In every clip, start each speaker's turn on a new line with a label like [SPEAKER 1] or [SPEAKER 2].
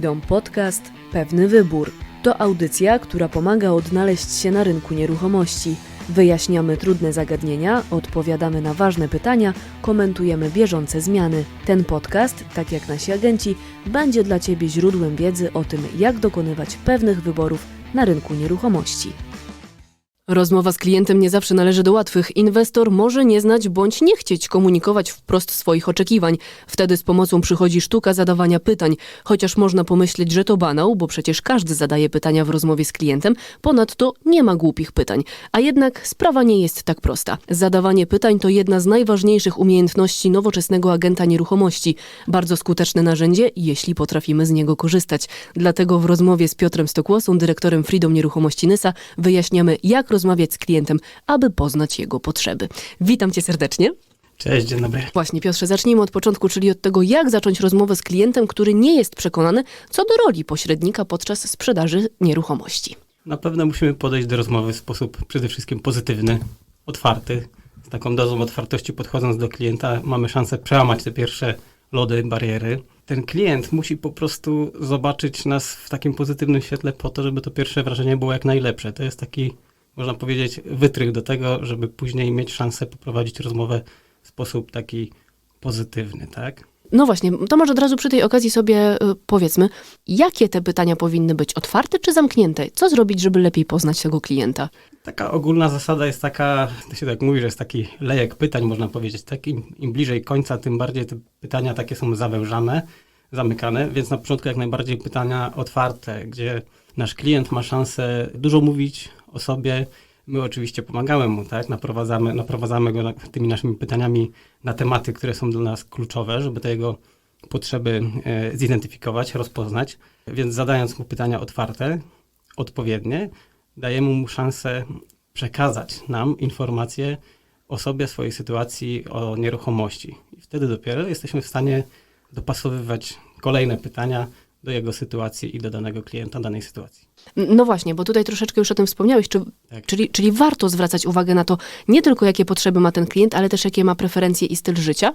[SPEAKER 1] Freedom Podcast Pewny Wybór. To audycja, która pomaga odnaleźć się na rynku nieruchomości. Wyjaśniamy trudne zagadnienia, odpowiadamy na ważne pytania, komentujemy bieżące zmiany. Ten podcast, tak jak nasi agenci, będzie dla Ciebie źródłem wiedzy o tym, jak dokonywać pewnych wyborów na rynku nieruchomości. Rozmowa z klientem nie zawsze należy do łatwych. Inwestor może nie znać bądź nie chcieć komunikować wprost swoich oczekiwań. Wtedy z pomocą przychodzi sztuka zadawania pytań. Chociaż można pomyśleć, że to banał, bo przecież każdy zadaje pytania w rozmowie z klientem, ponadto nie ma głupich pytań. A jednak sprawa nie jest tak prosta. Zadawanie pytań to jedna z najważniejszych umiejętności nowoczesnego agenta nieruchomości. Bardzo skuteczne narzędzie, jeśli potrafimy z niego korzystać. Dlatego w rozmowie z Piotrem Stokłosą, dyrektorem Freedom Nieruchomości Nysa, wyjaśniamy, jak rozmawiać z klientem, aby poznać jego potrzeby. Witam cię serdecznie.
[SPEAKER 2] Cześć, dzień dobry.
[SPEAKER 1] Właśnie, Piotrze, zacznijmy od początku, czyli od tego, jak zacząć rozmowę z klientem, który nie jest przekonany co do roli pośrednika podczas sprzedaży nieruchomości.
[SPEAKER 2] Na pewno musimy podejść do rozmowy w sposób przede wszystkim pozytywny, otwarty. Z taką dozą otwartości podchodząc do klienta mamy szansę przełamać te pierwsze lody, bariery. Ten klient musi po prostu zobaczyć nas w takim pozytywnym świetle po to, żeby to pierwsze wrażenie było jak najlepsze. To jest taki, można powiedzieć, wytrych do tego, żeby później mieć szansę poprowadzić rozmowę w sposób taki pozytywny, tak?
[SPEAKER 1] No właśnie, to może od razu przy tej okazji sobie y, powiedzmy, jakie te pytania powinny być otwarte czy zamknięte? Co zrobić, żeby lepiej poznać tego klienta?
[SPEAKER 2] Taka ogólna zasada jest taka, to się tak mówi, że jest taki lejek pytań, można powiedzieć. Tak, im, im bliżej końca, tym bardziej te pytania takie są zawężane, zamykane, więc na początku jak najbardziej pytania otwarte, gdzie nasz klient ma szansę dużo mówić o sobie. My oczywiście pomagamy mu, tak? Naprowadzamy, naprowadzamy go tymi naszymi pytaniami na tematy, które są dla nas kluczowe, żeby te jego potrzeby e, zidentyfikować, rozpoznać. Więc zadając mu pytania otwarte, odpowiednie, dajemy mu szansę przekazać nam informacje o sobie, swojej sytuacji, o nieruchomości. I wtedy dopiero jesteśmy w stanie dopasowywać kolejne pytania do jego sytuacji i do danego klienta, danej sytuacji.
[SPEAKER 1] No właśnie, bo tutaj troszeczkę już o tym wspomniałeś, czy,
[SPEAKER 2] Tak.
[SPEAKER 1] czyli, czyli warto zwracać uwagę na to nie tylko jakie potrzeby ma ten klient, ale też jakie ma preferencje i styl życia?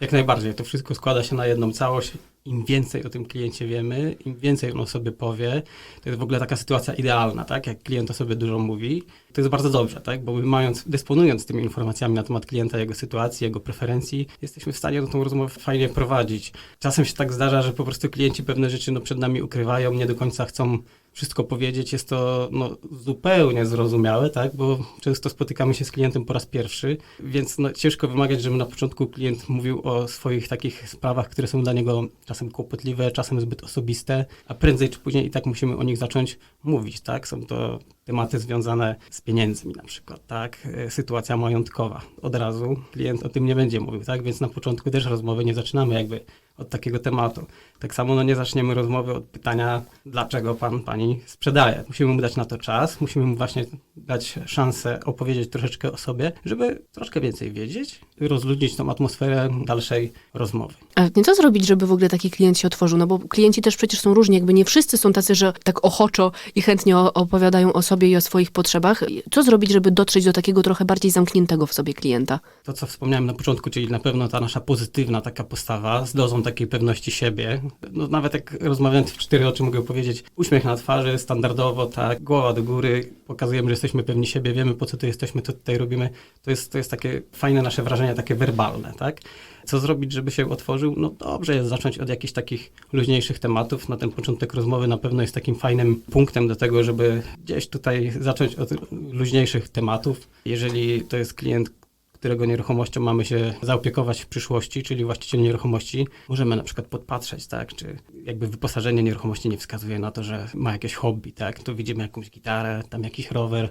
[SPEAKER 2] Jak najbardziej. To wszystko składa się na jedną całość. Im więcej o tym kliencie wiemy, im więcej on o sobie powie, to jest w ogóle taka sytuacja idealna, tak? Jak klient o sobie dużo mówi, to jest bardzo dobrze, tak? Bo mając, dysponując tymi informacjami na temat klienta, jego sytuacji, jego preferencji, jesteśmy w stanie tą rozmowę fajnie prowadzić. Czasem się tak zdarza, że po prostu klienci pewne rzeczy no, przed nami ukrywają, nie do końca chcą wszystko powiedzieć. Jest to no, zupełnie zrozumiałe, tak? Bo często spotykamy się z klientem po raz pierwszy, więc no, ciężko wymagać, żeby na początku klient mówił o swoich takich sprawach, które są dla niego czasem kłopotliwe, czasem zbyt osobiste, a prędzej czy później i tak musimy o nich zacząć mówić, tak? Są to tematy związane z pieniędzmi na przykład, tak? E, Sytuacja majątkowa. Od razu klient o tym nie będzie mówił, tak? Więc na początku też rozmowy nie zaczynamy jakby od takiego tematu. Tak samo no nie zaczniemy rozmowy od pytania, dlaczego pan, pani sprzedaje. Musimy mu dać na to czas, musimy mu właśnie dać szansę opowiedzieć troszeczkę o sobie, żeby troszkę więcej wiedzieć i rozluźnić tą atmosferę dalszej rozmowy.
[SPEAKER 1] A nie co zrobić, żeby w ogóle taki klient się otworzył? No bo klienci też przecież są różni, jakby nie wszyscy są tacy, że tak ochoczo i chętnie opowiadają o sobie i o swoich potrzebach. Co zrobić, żeby dotrzeć do takiego trochę bardziej zamkniętego w sobie klienta?
[SPEAKER 2] To, co wspomniałem na początku, czyli na pewno ta nasza pozytywna taka postawa z dozą takiej pewności siebie. No, nawet jak rozmawiając w cztery oczy mogę powiedzieć, uśmiech na twarzy, standardowo, tak, głowa do góry, pokazujemy, że jesteśmy pewni siebie, wiemy po co tu jesteśmy, co tutaj robimy. To jest, to jest takie fajne nasze wrażenie, takie werbalne, tak? Co zrobić, żeby się otworzył? No dobrze jest zacząć od jakichś takich luźniejszych tematów. Na ten początek rozmowy na pewno jest takim fajnym punktem do tego, żeby gdzieś tutaj zacząć od luźniejszych tematów. Jeżeli to jest klient, którego nieruchomością mamy się zaopiekować w przyszłości, czyli właściciel nieruchomości, możemy na przykład podpatrzeć, tak, czy jakby wyposażenie nieruchomości nie wskazuje na to, że ma jakieś hobby, tak, tu widzimy jakąś gitarę, tam jakiś rower.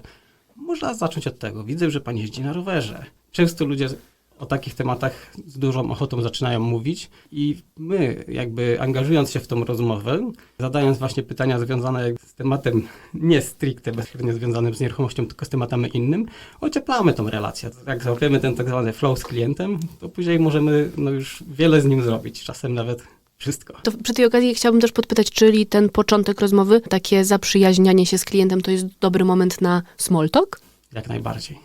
[SPEAKER 2] Można zacząć od tego. Widzę, że pan jeździ na rowerze. Często ludzie o takich tematach z dużą ochotą zaczynają mówić i my, jakby angażując się w tą rozmowę, zadając właśnie pytania związane z tematem nie stricte bezpośrednio związanym z nieruchomością, tylko z tematem innym, ocieplamy tą relację. Jak złapiemy ten tak zwany flow z klientem, to później możemy no już wiele z nim zrobić, czasem nawet wszystko.
[SPEAKER 1] To przy tej okazji chciałabym też podpytać, czyli ten początek rozmowy, takie zaprzyjaźnianie się z klientem, to jest dobry moment na small talk?
[SPEAKER 2] Jak najbardziej.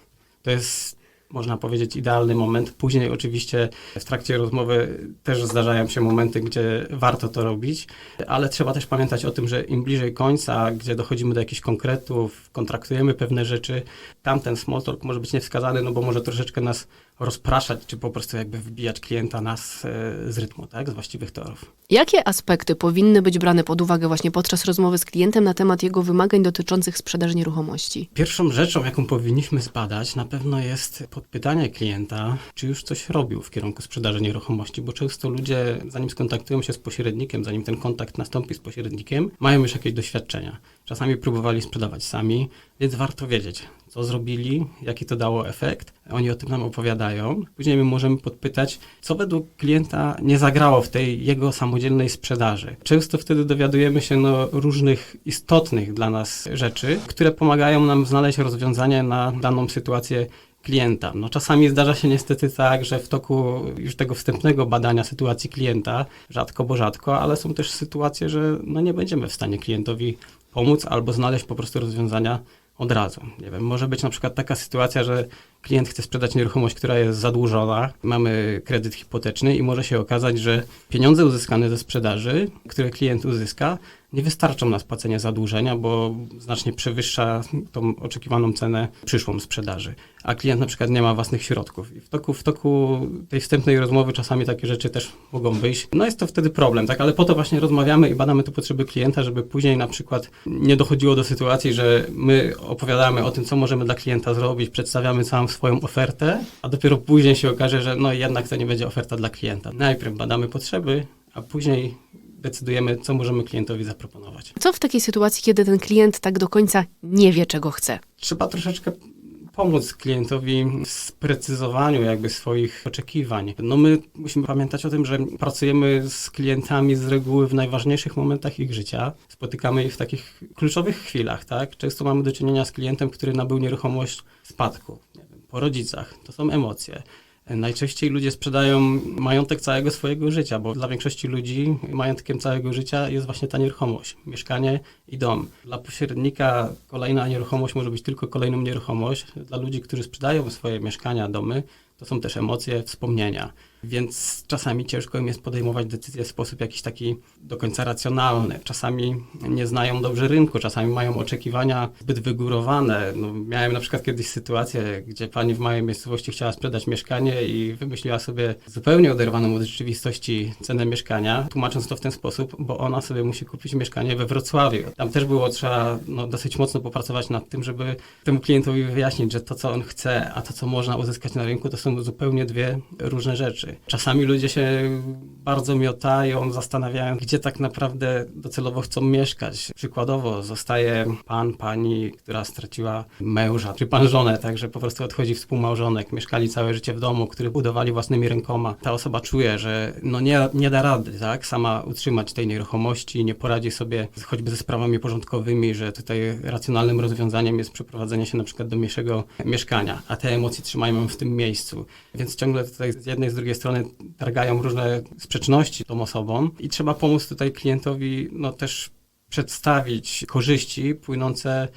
[SPEAKER 2] To jest można powiedzieć, idealny moment. Później oczywiście w trakcie rozmowy też zdarzają się momenty, gdzie warto to robić, ale trzeba też pamiętać o tym, że im bliżej końca, gdzie dochodzimy do jakichś konkretów, kontraktujemy pewne rzeczy, tam ten small talk może być niewskazany, no bo może troszeczkę nas rozpraszać, czy po prostu jakby wbijać klienta nas e, z rytmu, tak, z właściwych torów.
[SPEAKER 1] Jakie aspekty powinny być brane pod uwagę właśnie podczas rozmowy z klientem na temat jego wymagań dotyczących sprzedaży nieruchomości?
[SPEAKER 2] Pierwszą rzeczą, jaką powinniśmy zbadać, na pewno jest podpytanie klienta, czy już coś robił w kierunku sprzedaży nieruchomości, bo często ludzie, zanim skontaktują się z pośrednikiem, zanim ten kontakt nastąpi z pośrednikiem, mają już jakieś doświadczenia. Czasami próbowali sprzedawać sami, więc warto wiedzieć, co zrobili, jaki to dało efekt. Oni o tym nam opowiadają. Później my możemy podpytać, co według klienta nie zagrało w tej jego samodzielnej sprzedaży. Często wtedy dowiadujemy się no, różnych istotnych dla nas rzeczy, które pomagają nam znaleźć rozwiązanie na daną sytuację klienta. No, czasami zdarza się niestety tak, że w toku już tego wstępnego badania sytuacji klienta, rzadko bo rzadko, ale są też sytuacje, że no, nie będziemy w stanie klientowi pomóc albo znaleźć po prostu rozwiązania od razu. Nie wiem, może być na przykład taka sytuacja, że klient chce sprzedać nieruchomość, która jest zadłużona, mamy kredyt hipoteczny i może się okazać, że pieniądze uzyskane ze sprzedaży, które klient uzyska, nie wystarczą na spłacenie zadłużenia, bo znacznie przewyższa tą oczekiwaną cenę przyszłą sprzedaży, a klient na przykład nie ma własnych środków. I w toku, w toku tej wstępnej rozmowy czasami takie rzeczy też mogą wyjść. No jest to wtedy problem, tak? Ale po to właśnie rozmawiamy i badamy te potrzeby klienta, żeby później na przykład nie dochodziło do sytuacji, że my opowiadamy o tym, co możemy dla klienta zrobić, przedstawiamy całą swoją ofertę, a dopiero później się okaże, że no jednak to nie będzie oferta dla klienta. Najpierw badamy potrzeby, a później decydujemy, co możemy klientowi zaproponować.
[SPEAKER 1] Co w takiej sytuacji, kiedy ten klient tak do końca nie wie, czego chce?
[SPEAKER 2] Trzeba troszeczkę pomóc klientowi w sprecyzowaniu jakby swoich oczekiwań. No my musimy pamiętać o tym, że pracujemy z klientami z reguły w najważniejszych momentach ich życia. Spotykamy ich w takich kluczowych chwilach, tak? Często mamy do czynienia z klientem, który nabył nieruchomość w spadku, po rodzicach. To są emocje. Najczęściej ludzie sprzedają majątek całego swojego życia, bo dla większości ludzi majątkiem całego życia jest właśnie ta nieruchomość, mieszkanie i dom. Dla pośrednika kolejna nieruchomość może być tylko kolejną nieruchomość. Dla ludzi, którzy sprzedają swoje mieszkania, domy, to są też emocje, wspomnienia. Więc czasami ciężko im jest podejmować decyzje w sposób jakiś taki do końca racjonalny. Czasami nie znają dobrze rynku, czasami mają oczekiwania zbyt wygórowane. No, miałem na przykład kiedyś sytuację, gdzie pani w mojej miejscowości chciała sprzedać mieszkanie i wymyśliła sobie zupełnie oderwaną od rzeczywistości cenę mieszkania, tłumacząc to w ten sposób, bo ona sobie musi kupić mieszkanie we Wrocławiu. Tam też było trzeba no, dosyć mocno popracować nad tym, żeby temu klientowi wyjaśnić, że to, co on chce, a to, co można uzyskać na rynku, to są zupełnie dwie różne rzeczy. Czasami ludzie się bardzo miotają, zastanawiają, gdzie tak naprawdę docelowo chcą mieszkać. Przykładowo zostaje pan, pani, która straciła męża, czy pan żonę, także po prostu odchodzi współmałżonek, mieszkali całe życie w domu, który budowali własnymi rękoma. Ta osoba czuje, że no nie, nie da rady, tak, sama utrzymać tej nieruchomości, nie poradzi sobie choćby ze sprawami porządkowymi, że tutaj racjonalnym rozwiązaniem jest przeprowadzenie się na przykład do mniejszego mieszkania, a te emocje trzymają ją w tym miejscu. Więc ciągle tutaj z jednej, z drugiej strony targają różne sprzeczności tą osobom i trzeba pomóc tutaj klientowi no też przedstawić korzyści płynące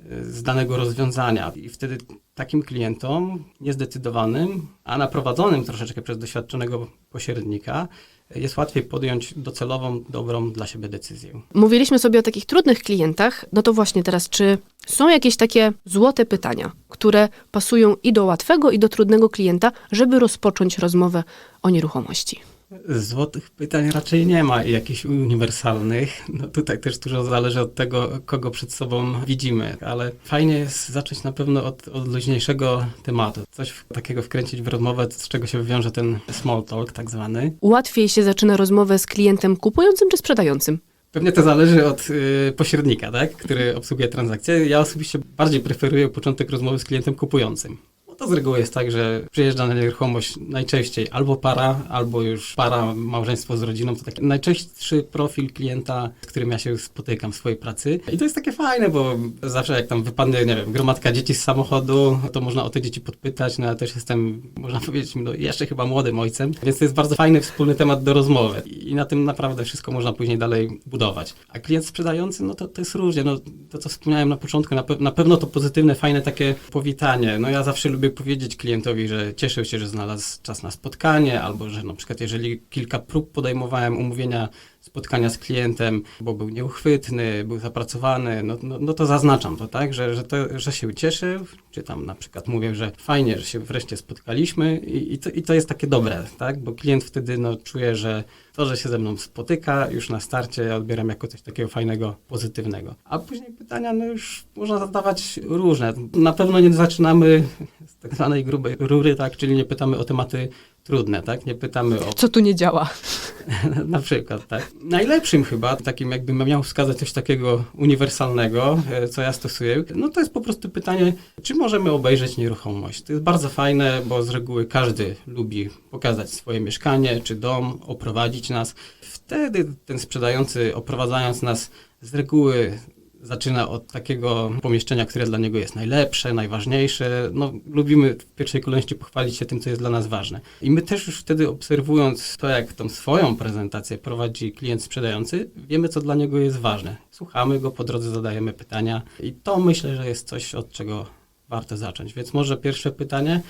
[SPEAKER 2] y, z danego rozwiązania. I wtedy takim klientom niezdecydowanym, a naprowadzonym troszeczkę przez doświadczonego pośrednika jest łatwiej podjąć docelową, dobrą dla siebie decyzję.
[SPEAKER 1] Mówiliśmy sobie o takich trudnych klientach, no to właśnie teraz, czy są jakieś takie złote pytania, które pasują i do łatwego, i do trudnego klienta, żeby rozpocząć rozmowę o nieruchomości?
[SPEAKER 2] Złotych pytań raczej nie ma i jakichś uniwersalnych. No tutaj też dużo zależy od tego, kogo przed sobą widzimy, ale fajnie jest zacząć na pewno od, od luźniejszego tematu. Coś w- takiego wkręcić w rozmowę, z czego się wywiąże ten small talk tak zwany.
[SPEAKER 1] Łatwiej się zaczyna rozmowę z klientem kupującym czy sprzedającym?
[SPEAKER 2] Pewnie to zależy od y, pośrednika, tak, który obsługuje transakcję. Ja osobiście bardziej preferuję początek rozmowy z klientem kupującym. Bo to z reguły jest tak, że przyjeżdża na nieruchomość najczęściej albo para, albo już para, małżeństwo z rodziną. To taki najczęstszy profil klienta, z którym ja się spotykam w swojej pracy. I to jest takie fajne, bo zawsze jak tam wypadnie, nie wiem, gromadka dzieci z samochodu, to można o te dzieci podpytać. No ja też jestem, można powiedzieć, no, jeszcze chyba młodym ojcem, więc to jest bardzo fajny wspólny temat do rozmowy. I na tym naprawdę wszystko można później dalej budować. A klient sprzedający, no to, to jest różnie. No, to, co wspomniałem na początku, na, pe- na pewno to pozytywne, fajne takie powitanie. No ja zawsze lubię powiedzieć klientowi, że cieszył się, że znalazł czas na spotkanie, albo że na przykład jeżeli kilka prób podejmowałem umówienia spotkania z klientem, bo był nieuchwytny, był zapracowany, no, no, no to zaznaczam to, tak, że, że, to, że się cieszył, czy tam na przykład mówię, że fajnie, że się wreszcie spotkaliśmy i, i, to, i to jest takie dobre, tak, bo klient wtedy no, czuje, że to, że się ze mną spotyka, już na starcie ja odbieram jako coś takiego fajnego, pozytywnego. A później pytania, no już można zadawać różne. Na pewno nie zaczynamy z tak zwanej grubej rury, tak, czyli nie pytamy o tematy trudne, tak, nie pytamy o
[SPEAKER 3] Co tu nie działa?
[SPEAKER 2] na przykład, tak. Najlepszym chyba, takim jakbym miał wskazać coś takiego uniwersalnego, e, co ja stosuję, no to jest po prostu pytanie, czy możemy obejrzeć nieruchomość. To jest bardzo fajne, bo z reguły każdy lubi pokazać swoje mieszkanie czy dom, oprowadzić nas. Wtedy ten sprzedający, oprowadzając nas z reguły zaczyna od takiego pomieszczenia, które dla niego jest najlepsze, najważniejsze. No, lubimy w pierwszej kolejności pochwalić się tym, co jest dla nas ważne. I my też już wtedy obserwując to, jak tą swoją prezentację prowadzi klient sprzedający, wiemy, co dla niego jest ważne. Słuchamy go, po drodze zadajemy pytania i to myślę, że jest coś, od czego warto zacząć. Więc może pierwsze pytanie,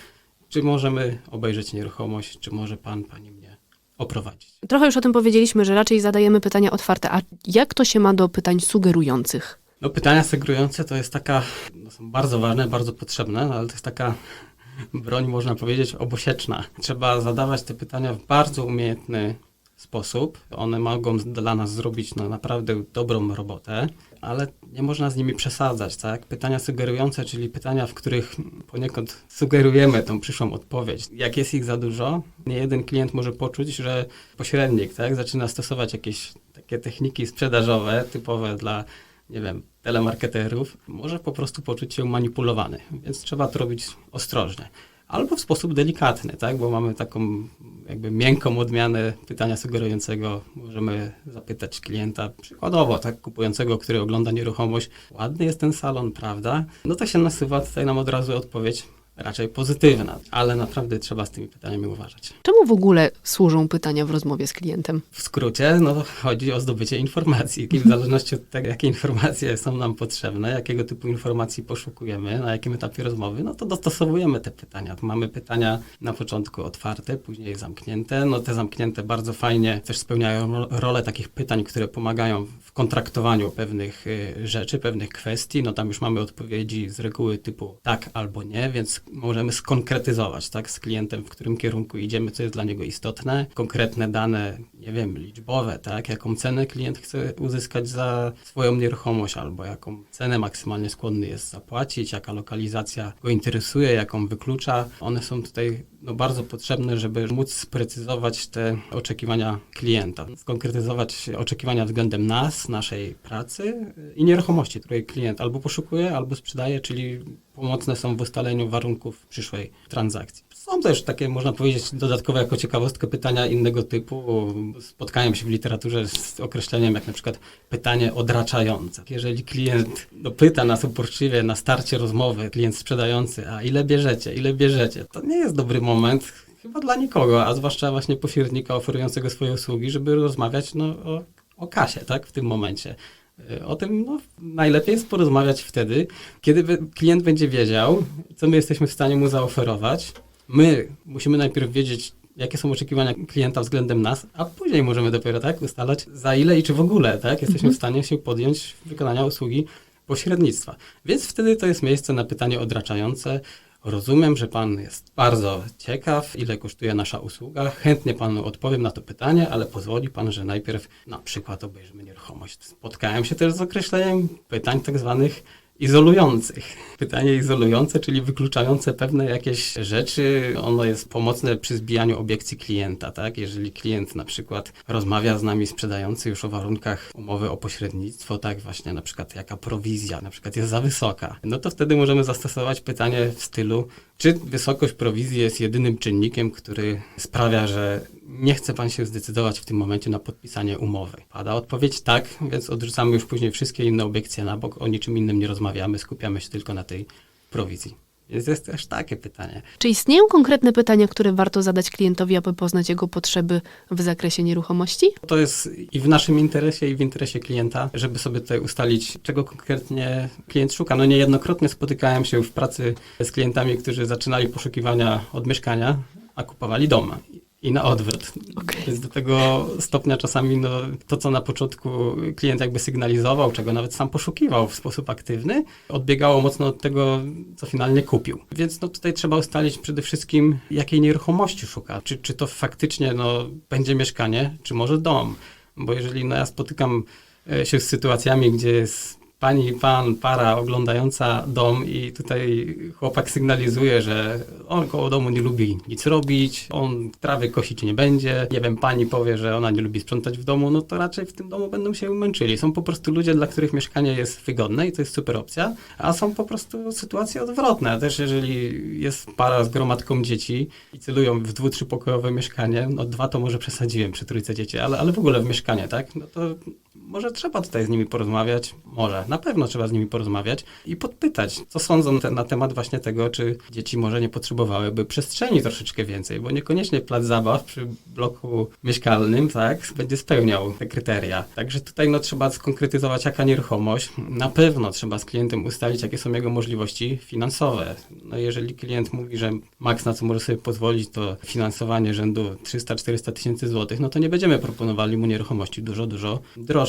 [SPEAKER 2] czy możemy obejrzeć nieruchomość, czy może pan, pani mnie oprowadzić?
[SPEAKER 3] Trochę już o tym powiedzieliśmy, że raczej zadajemy pytania otwarte. A jak to się ma do pytań sugerujących?
[SPEAKER 2] No pytania segrujące to jest taka, no są bardzo ważne, bardzo potrzebne, no ale to jest taka broń, można powiedzieć, obosieczna. Trzeba zadawać te pytania w bardzo umiejętny sposób. One mogą dla nas zrobić no, naprawdę dobrą robotę, ale nie można z nimi przesadzać, tak? Pytania sugerujące, czyli pytania, w których poniekąd sugerujemy tą przyszłą odpowiedź. Jak jest ich za dużo, nie jeden klient może poczuć, że pośrednik, tak, zaczyna stosować jakieś takie techniki sprzedażowe typowe dla nie wiem, telemarketerów, może po prostu poczuć się manipulowany, więc trzeba to robić ostrożnie. Albo w sposób delikatny, tak? bo mamy taką jakby miękką odmianę pytania sugerującego. Możemy zapytać klienta, przykładowo, tak, kupującego, który ogląda nieruchomość, ładny jest ten salon, prawda? No to się nasuwa tutaj nam od razu odpowiedź raczej pozytywna, ale naprawdę trzeba z tymi pytaniami uważać.
[SPEAKER 3] Czemu w ogóle służą pytania w rozmowie z klientem?
[SPEAKER 2] W skrócie, no to chodzi o zdobycie informacji. I w zależności od tego, jakie informacje są nam potrzebne, jakiego typu informacji poszukujemy, na jakim etapie rozmowy, no to dostosowujemy te pytania. Mamy pytania na początku otwarte, później zamknięte. No te zamknięte bardzo fajnie też spełniają ro- rolę takich pytań, które pomagają w kontraktowaniu pewnych y, rzeczy, pewnych kwestii. No tam już mamy odpowiedzi z reguły typu tak albo nie, więc możemy skonkretyzować tak, z klientem, w którym kierunku idziemy, co jest dla niego istotne, konkretne dane, nie wiem, liczbowe, tak, jaką cenę klient chce uzyskać za swoją nieruchomość, albo jaką cenę maksymalnie skłonny jest zapłacić, jaka lokalizacja go interesuje, jaką wyklucza. One są tutaj no, bardzo potrzebne, żeby móc sprecyzować te oczekiwania klienta, skonkretyzować oczekiwania względem nas, naszej pracy i nieruchomości, której klient albo poszukuje, albo sprzedaje, czyli pomocne są w ustaleniu warunków przyszłej transakcji. Są też takie, można powiedzieć, dodatkowe jako ciekawostkę pytania innego typu. Spotkałem się w literaturze z określeniem jak na przykład pytanie odraczające. Jeżeli klient no, pyta nas uporczywie na starcie rozmowy, klient sprzedający, a ile bierzecie, ile bierzecie, to nie jest dobry moment chyba dla nikogo, a zwłaszcza właśnie pośrednika oferującego swoje usługi, żeby rozmawiać no, o, o kasie, tak, w tym momencie. Y, O tym no, najlepiej jest porozmawiać wtedy, kiedy klient będzie wiedział, co my jesteśmy w stanie mu zaoferować. My musimy najpierw wiedzieć, jakie są oczekiwania klienta względem nas, a później możemy dopiero tak ustalać, za ile i czy w ogóle tak, jesteśmy w stanie się podjąć wykonania usługi pośrednictwa. Więc wtedy to jest miejsce na pytanie odraczające. Rozumiem, że Pan jest bardzo ciekaw, ile kosztuje nasza usługa. Chętnie Panu odpowiem na to pytanie, ale pozwoli Pan, że najpierw na przykład obejrzymy nieruchomość. Spotkałem się też z określeniem pytań tak zwanych izolujących. Pytanie izolujące, czyli wykluczające pewne jakieś rzeczy. Ono jest pomocne przy zbijaniu obiekcji klienta, tak? Jeżeli klient na przykład rozmawia z nami sprzedający już o warunkach umowy o pośrednictwo, tak? Właśnie na przykład jaka prowizja na przykład jest za wysoka, no to wtedy możemy zastosować pytanie w stylu, czy wysokość prowizji jest jedynym czynnikiem, który sprawia, że nie chce pan się zdecydować w tym momencie na podpisanie umowy? Pada odpowiedź tak, więc odrzucamy już później wszystkie inne obiekcje na bok, o niczym innym nie rozmawiamy, skupiamy się tylko na tej prowizji. Więc jest też takie pytanie.
[SPEAKER 3] Czy istnieją konkretne pytania, które warto zadać klientowi, aby poznać jego potrzeby w zakresie nieruchomości?
[SPEAKER 2] To jest i w naszym interesie, i w interesie klienta, żeby sobie tutaj ustalić, czego konkretnie klient szuka. No niejednokrotnie spotykałem się w pracy z klientami, którzy zaczynali poszukiwania od mieszkania, a kupowali dom. I na odwrót.
[SPEAKER 3] Okej.
[SPEAKER 2] Więc do tego stopnia czasami no, to, co na początku klient jakby sygnalizował, czego nawet sam poszukiwał w sposób aktywny, odbiegało mocno od tego, co finalnie kupił. Więc no, tutaj trzeba ustalić przede wszystkim, jakiej nieruchomości szuka. Czy, czy to faktycznie no, będzie mieszkanie, czy może dom. Bo jeżeli no, ja spotykam e, się z sytuacjami, gdzie jest pani, pan, para oglądająca dom i tutaj chłopak sygnalizuje, że on koło domu nie lubi nic robić, on trawy kosić nie będzie, nie wiem, pani powie, że ona nie lubi sprzątać w domu, no to raczej w tym domu będą się męczyli. Są po prostu ludzie, dla których mieszkanie jest wygodne i to jest super opcja, a są po prostu sytuacje odwrotne. Też jeżeli jest para z gromadką dzieci i celują w dwu, trzypokojowe mieszkanie, no dwa to może przesadziłem przy trójce dzieci, ale, ale w ogóle w mieszkanie, tak? No to może trzeba tutaj z nimi porozmawiać, może, na pewno trzeba z nimi porozmawiać i podpytać, co sądzą te, na temat właśnie tego, czy dzieci może nie potrzebowałyby przestrzeni troszeczkę więcej, bo niekoniecznie plac zabaw przy bloku mieszkalnym, tak, będzie spełniał te kryteria. Także tutaj no trzeba skonkretyzować, jaka nieruchomość. Na pewno trzeba z klientem ustalić, jakie są jego możliwości finansowe. No jeżeli klient mówi, że maks na co może sobie pozwolić, to finansowanie rzędu 300-400 tysięcy złotych, no to nie będziemy proponowali mu nieruchomości dużo, dużo droższych.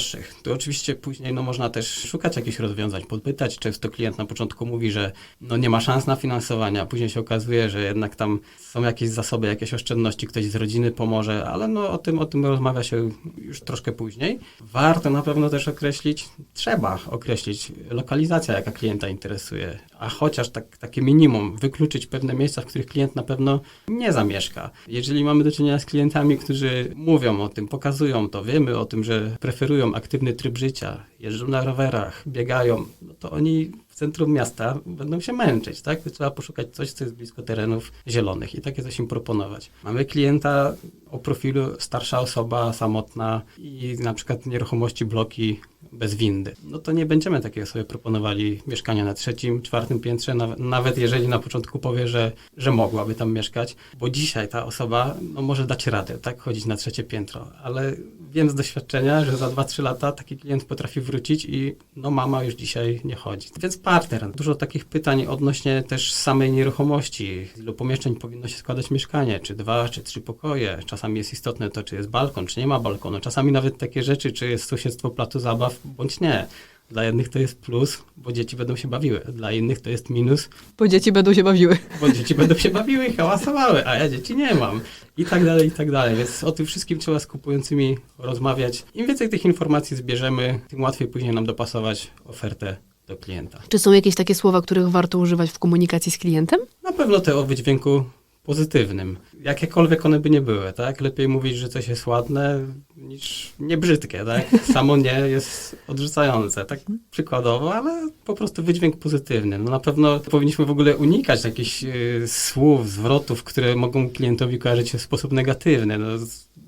[SPEAKER 2] Tu oczywiście później no, można też szukać jakichś rozwiązań, podpytać. Często klient na początku mówi, że no, nie ma szans na finansowanie, a później się okazuje, że jednak tam są jakieś zasoby, jakieś oszczędności, ktoś z rodziny pomoże, ale no, o, tym, o tym rozmawia się już troszkę później. Warto na pewno też określić, trzeba określić lokalizacja, jaka klienta interesuje, a chociaż tak, takie minimum, wykluczyć pewne miejsca, w których klient na pewno nie zamieszka. Jeżeli mamy do czynienia z klientami, którzy mówią o tym, pokazują to, wiemy o tym, że preferują aktywny tryb życia, jeżdżą na rowerach, biegają, no to oni w centrum miasta będą się męczyć, tak? Trzeba poszukać coś, co jest blisko terenów zielonych i takie coś im proponować. Mamy klienta o profilu starsza osoba, samotna i na przykład nieruchomości bloki bez windy. No to nie będziemy takiej sobie proponowali mieszkania na trzecim, czwartym piętrze, nawet jeżeli na początku powie, że, że mogłaby tam mieszkać, bo dzisiaj ta osoba no, może dać radę, tak, chodzić na trzecie piętro, ale wiem z doświadczenia, że za 2-3 lata taki klient potrafi wrócić i no mama już dzisiaj nie chodzi. Więc partner. Dużo takich pytań odnośnie też samej nieruchomości. Z ilu pomieszczeń powinno się składać mieszkanie? Czy dwa, czy trzy pokoje? Czasami jest istotne to, czy jest balkon, czy nie ma balkonu. Czasami nawet takie rzeczy, czy jest sąsiedztwo placu zabaw, bądź nie. Dla jednych to jest plus, bo dzieci będą się bawiły. Dla innych to jest minus,
[SPEAKER 3] Bo dzieci będą się bawiły.
[SPEAKER 2] bo dzieci będą się bawiły i hałasowały, a ja dzieci nie mam. I tak dalej, i tak dalej. Więc o tym wszystkim trzeba z kupującymi rozmawiać. Im więcej tych informacji zbierzemy, tym łatwiej później nam dopasować ofertę do klienta.
[SPEAKER 3] Czy są jakieś takie słowa, których warto używać w komunikacji z klientem?
[SPEAKER 2] Na pewno te o wydźwięku pozytywnym. Jakiekolwiek one by nie były, tak? Lepiej mówić, że coś jest ładne niż niebrzydkie, tak? Samo nie jest odrzucające, tak przykładowo, ale po prostu wydźwięk pozytywny. No na pewno powinniśmy w ogóle unikać jakichś y, słów, zwrotów, które mogą klientowi kojarzyć się w sposób negatywny. No,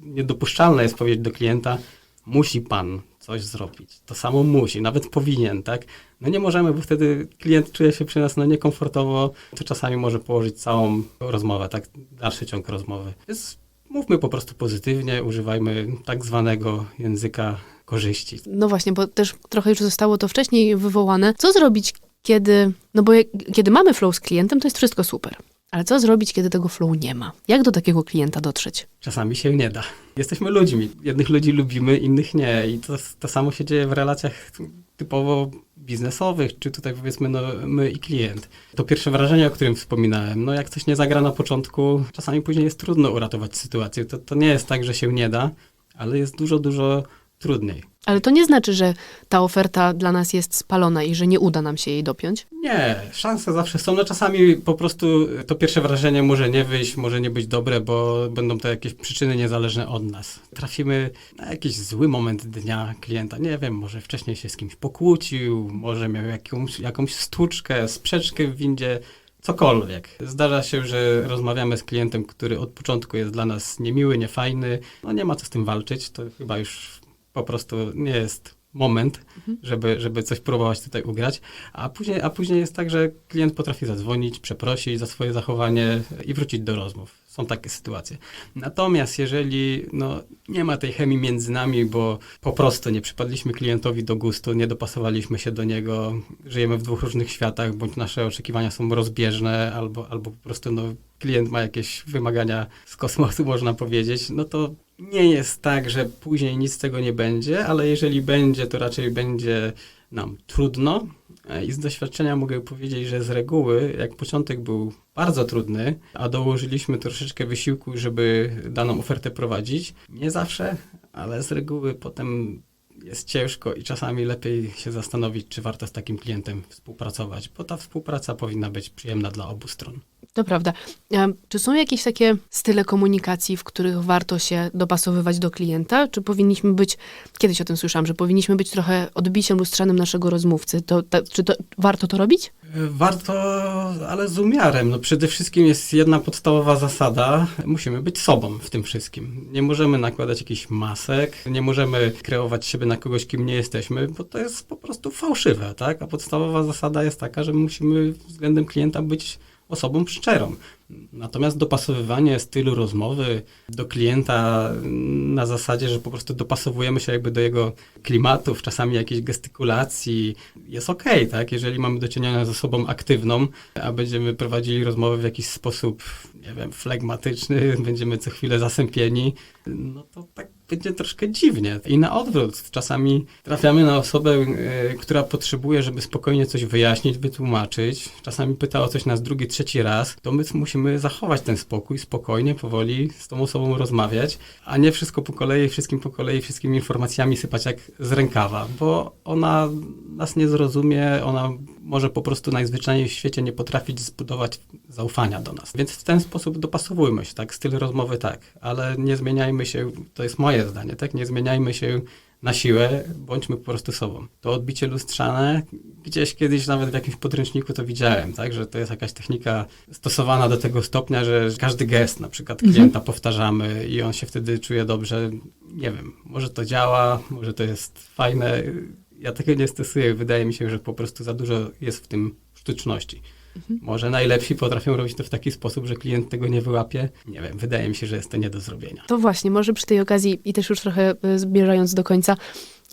[SPEAKER 2] niedopuszczalne jest powiedzieć do klienta, musi pan coś zrobić. To samo musi, nawet powinien, tak? No nie możemy, bo wtedy klient czuje się przy nas no, niekomfortowo, to czasami może położyć całą rozmowę, tak? Dalszy ciąg rozmowy. Więc mówmy po prostu pozytywnie, używajmy tak zwanego języka korzyści.
[SPEAKER 3] No właśnie, bo też trochę już zostało to wcześniej wywołane. Co zrobić, kiedy, no bo jak, kiedy mamy flow z klientem, to jest wszystko super. Ale co zrobić, kiedy tego flow nie ma? Jak do takiego klienta dotrzeć?
[SPEAKER 2] Czasami się nie da. Jesteśmy ludźmi. Jednych ludzi lubimy, innych nie. I to, to samo się dzieje w relacjach typowo biznesowych, czy tutaj powiedzmy no, my i klient. To pierwsze wrażenie, o którym wspominałem, no jak coś nie zagra na początku, czasami później jest trudno uratować sytuację. To, to nie jest tak, że się nie da, ale jest dużo, dużo trudniej.
[SPEAKER 3] Ale to nie znaczy, że ta oferta dla nas jest spalona i że nie uda nam się jej dopiąć.
[SPEAKER 2] Nie, szanse zawsze są. No czasami po prostu to pierwsze wrażenie może nie wyjść, może nie być dobre, bo będą to jakieś przyczyny niezależne od nas. Trafimy na jakiś zły moment dnia klienta. Nie wiem, może wcześniej się z kimś pokłócił, może miał jakąś, jakąś stłuczkę, sprzeczkę w windzie. Cokolwiek. Zdarza się, że rozmawiamy z klientem, który od początku jest dla nas niemiły, niefajny. No nie ma co z tym walczyć, to chyba już po prostu nie jest moment, żeby, żeby coś próbować tutaj ugrać, a później, a później jest tak, że klient potrafi zadzwonić, przeprosić za swoje zachowanie i wrócić do rozmów. Są takie sytuacje. Natomiast jeżeli no, nie ma tej chemii między nami, bo po prostu nie przypadliśmy klientowi do gustu, nie dopasowaliśmy się do niego, żyjemy w dwóch różnych światach, bądź nasze oczekiwania są rozbieżne, albo, albo po prostu no, klient ma jakieś wymagania z kosmosu, można powiedzieć, no to nie jest tak, że później nic z tego nie będzie, ale jeżeli będzie, to raczej będzie nam trudno. E, I z doświadczenia mogę powiedzieć, że z reguły, jak początek był bardzo trudny, a dołożyliśmy troszeczkę wysiłku, żeby daną ofertę prowadzić, nie zawsze, ale z reguły potem jest ciężko i czasami lepiej się zastanowić, czy warto z takim klientem współpracować, bo ta współpraca powinna być przyjemna dla obu stron.
[SPEAKER 3] To prawda. Czy są jakieś takie style komunikacji, w których warto się dopasowywać do klienta? Czy powinniśmy być, kiedyś o tym słyszałam, że powinniśmy być trochę odbiciem lustrzanym naszego rozmówcy. To, ta, czy to, warto to robić?
[SPEAKER 2] Warto, ale z umiarem. No przede wszystkim jest jedna podstawowa zasada. Musimy być sobą w tym wszystkim. Nie możemy nakładać jakichś masek, nie możemy kreować siebie na kogoś, kim nie jesteśmy, bo to jest po prostu fałszywe, tak? A podstawowa zasada jest taka, że musimy względem klienta być osobą szczerą. Natomiast dopasowywanie stylu rozmowy do klienta na zasadzie, że po prostu dopasowujemy się jakby do jego klimatów, czasami jakiejś gestykulacji, jest okej, tak? Jeżeli mamy do czynienia z osobą aktywną, a będziemy prowadzili rozmowę w jakiś sposób, nie wiem, flegmatyczny, będziemy co chwilę zasępieni, no to tak będzie troszkę dziwnie. I na odwrót, czasami trafiamy na osobę, e, która potrzebuje, żeby spokojnie coś wyjaśnić, wytłumaczyć. Czasami pyta o coś nas drugi, trzeci raz, to my musimy zachować ten spokój, spokojnie, powoli z tą osobą rozmawiać, a nie wszystko po kolei, wszystkim po kolei, wszystkimi informacjami sypać jak z rękawa, bo ona nas nie zrozumie, ona może po prostu najzwyczajniej w świecie nie potrafić zbudować zaufania do nas. Więc w ten sposób dopasowujmy się, tak? Styl rozmowy tak, ale nie zmieniajmy się, to jest moje zdanie, tak? Nie zmieniajmy się na siłę, bądźmy po prostu sobą. To odbicie lustrzane, gdzieś kiedyś nawet w jakimś podręczniku to widziałem, tak? Że to jest jakaś technika stosowana do tego stopnia, że każdy gest na przykład klienta powtarzamy i on się wtedy czuje dobrze. Nie wiem, może to działa, może to jest fajne. Ja tego nie stosuję. Wydaje mi się, że po prostu za dużo jest w tym sztuczności. Może najlepsi potrafią robić to w taki sposób, że klient tego nie wyłapie. Nie wiem, wydaje mi się, że jest to nie do zrobienia.
[SPEAKER 3] To właśnie, może przy tej okazji i też już trochę e, zbierając do końca,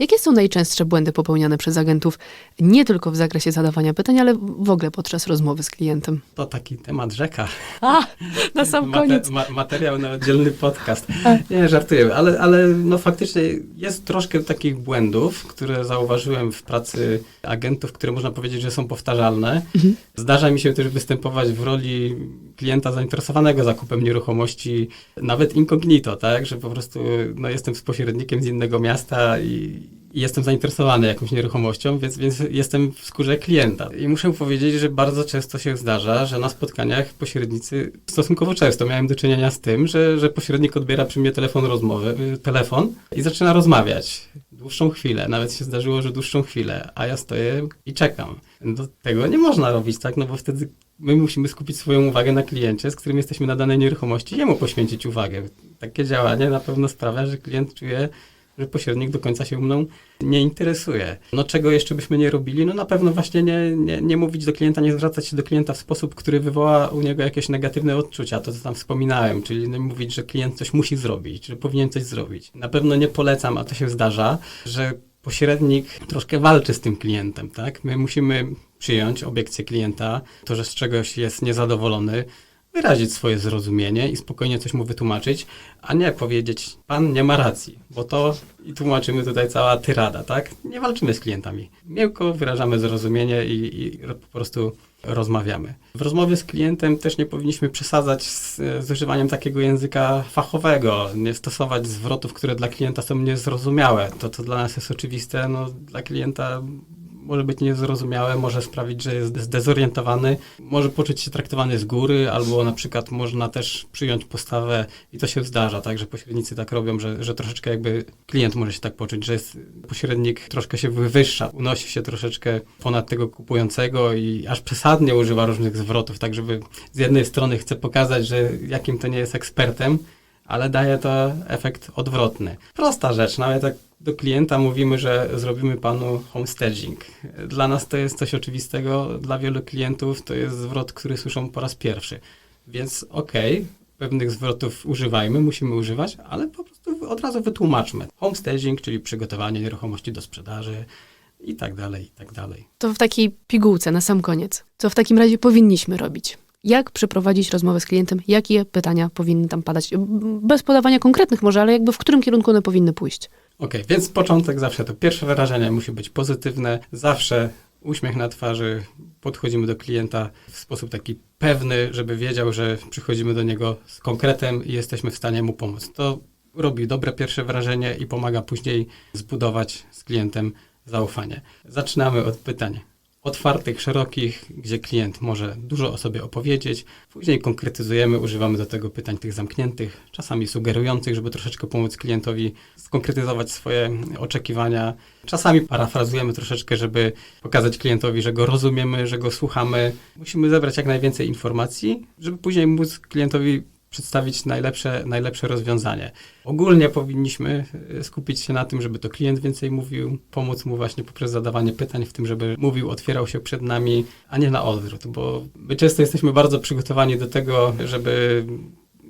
[SPEAKER 3] jakie są najczęstsze błędy popełniane przez agentów, nie tylko w zakresie zadawania pytań, ale w ogóle podczas rozmowy z klientem?
[SPEAKER 2] To taki temat rzeka.
[SPEAKER 3] A, na sam
[SPEAKER 2] Mate-
[SPEAKER 3] koniec.
[SPEAKER 2] Ma, materiał na oddzielny podcast. Nie, żartuję, ale, ale no faktycznie jest troszkę takich błędów, które zauważyłem w pracy agentów, które można powiedzieć, że są powtarzalne.
[SPEAKER 3] Mhm.
[SPEAKER 2] Zdarza mi się też występować w roli klienta zainteresowanego zakupem nieruchomości, nawet incognito, tak, że po prostu no, jestem spośrednikiem z innego miasta i jestem zainteresowany jakąś nieruchomością, więc, więc jestem w skórze klienta. I muszę powiedzieć, że bardzo często się zdarza, że na spotkaniach pośrednicy, stosunkowo często miałem do czynienia z tym, że, że pośrednik odbiera przy mnie telefon rozmowy, y, telefon i zaczyna rozmawiać dłuższą chwilę, nawet się zdarzyło, że dłuższą chwilę, a ja stoję i czekam. No, tego nie można robić, tak, no bo wtedy my musimy skupić swoją uwagę na kliencie, z którym jesteśmy na danej nieruchomości, jemu poświęcić uwagę. Takie działanie na pewno sprawia, że klient czuje, że pośrednik do końca się mną nie interesuje. No czego jeszcze byśmy nie robili? No na pewno właśnie nie, nie, nie mówić do klienta, nie zwracać się do klienta w sposób, który wywoła u niego jakieś negatywne odczucia, to co tam wspominałem, czyli nie mówić, że klient coś musi zrobić, że powinien coś zrobić. Na pewno nie polecam, a to się zdarza, że pośrednik troszkę walczy z tym klientem, tak? My musimy przyjąć obiekcję klienta, to, że z czegoś jest niezadowolony, wyrazić swoje zrozumienie i spokojnie coś mu wytłumaczyć, a nie powiedzieć, pan nie ma racji, bo to i tłumaczymy tutaj cała tyrada, tak? Nie walczymy z klientami. Miękko wyrażamy zrozumienie i, i po prostu rozmawiamy. W rozmowie z klientem też nie powinniśmy przesadzać z, z używaniem takiego języka fachowego, nie stosować zwrotów, które dla klienta są niezrozumiałe. To, co dla nas jest oczywiste, no, dla klienta może być niezrozumiałe, może sprawić, że jest zdezorientowany, może poczuć się traktowany z góry, albo na przykład można też przyjąć postawę, i to się zdarza, tak, że pośrednicy tak robią, że, że troszeczkę jakby klient może się tak poczuć, że jest pośrednik troszkę się wywyższa, unosi się troszeczkę ponad tego kupującego i aż przesadnie używa różnych zwrotów, tak żeby z jednej strony chce pokazać, że jakim to nie jest ekspertem, ale daje to efekt odwrotny. Prosta rzecz, nawet jak do klienta mówimy, że zrobimy panu homestaging. Dla nas to jest coś oczywistego, dla wielu klientów to jest zwrot, który słyszą po raz pierwszy. Więc okej, pewnych zwrotów używajmy, musimy używać, ale po prostu od razu wytłumaczmy. Homestaging, czyli przygotowanie nieruchomości do sprzedaży i tak dalej, i tak dalej.
[SPEAKER 3] To w takiej pigułce na sam koniec. Co w takim razie powinniśmy robić? Jak przeprowadzić rozmowę z klientem? Jakie pytania powinny tam padać? Bez podawania konkretnych może, ale jakby w którym kierunku one powinny pójść?
[SPEAKER 2] Okej, więc początek zawsze to pierwsze wrażenie musi być pozytywne. Zawsze uśmiech na twarzy, podchodzimy do klienta w sposób taki pewny, żeby wiedział, że przychodzimy do niego z konkretem i jesteśmy w stanie mu pomóc. To robi dobre pierwsze wrażenie i pomaga później zbudować z klientem zaufanie. Zaczynamy od pytań otwartych, szerokich, gdzie klient może dużo o sobie opowiedzieć. Później konkretyzujemy, używamy do tego pytań tych zamkniętych, czasami sugerujących, żeby troszeczkę pomóc klientowi skonkretyzować swoje oczekiwania. Czasami parafrazujemy troszeczkę, żeby pokazać klientowi, że go rozumiemy, że go słuchamy. Musimy zebrać jak najwięcej informacji, żeby później móc klientowi przedstawić najlepsze, najlepsze rozwiązanie. Ogólnie powinniśmy y, skupić się na tym, żeby to klient więcej mówił, pomóc mu właśnie poprzez zadawanie pytań, w tym, żeby mówił, otwierał się przed nami, a nie na odwrót, bo my często jesteśmy bardzo przygotowani do tego, żeby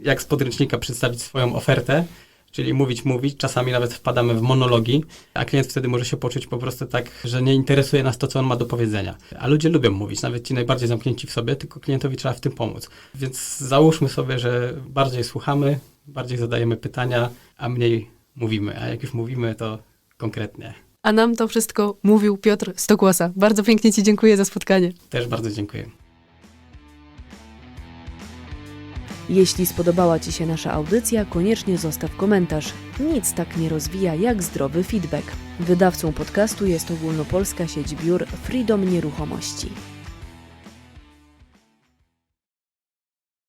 [SPEAKER 2] jak z podręcznika przedstawić swoją ofertę, czyli mówić, mówić, czasami nawet wpadamy w monologi, a klient wtedy może się poczuć po prostu tak, że nie interesuje nas to, co on ma do powiedzenia. A ludzie lubią mówić, nawet ci najbardziej zamknięci w sobie, tylko klientowi trzeba w tym pomóc. Więc załóżmy sobie, że bardziej słuchamy, bardziej zadajemy pytania, a mniej mówimy. A jak już mówimy, to konkretnie.
[SPEAKER 3] A nam to wszystko mówił Piotr Stokłosa. Bardzo pięknie Ci dziękuję za spotkanie.
[SPEAKER 2] Też bardzo dziękuję.
[SPEAKER 1] Jeśli spodobała Ci się nasza audycja, koniecznie zostaw komentarz. Nic tak nie rozwija jak zdrowy feedback. Wydawcą podcastu jest ogólnopolska sieć biur Freedom Nieruchomości.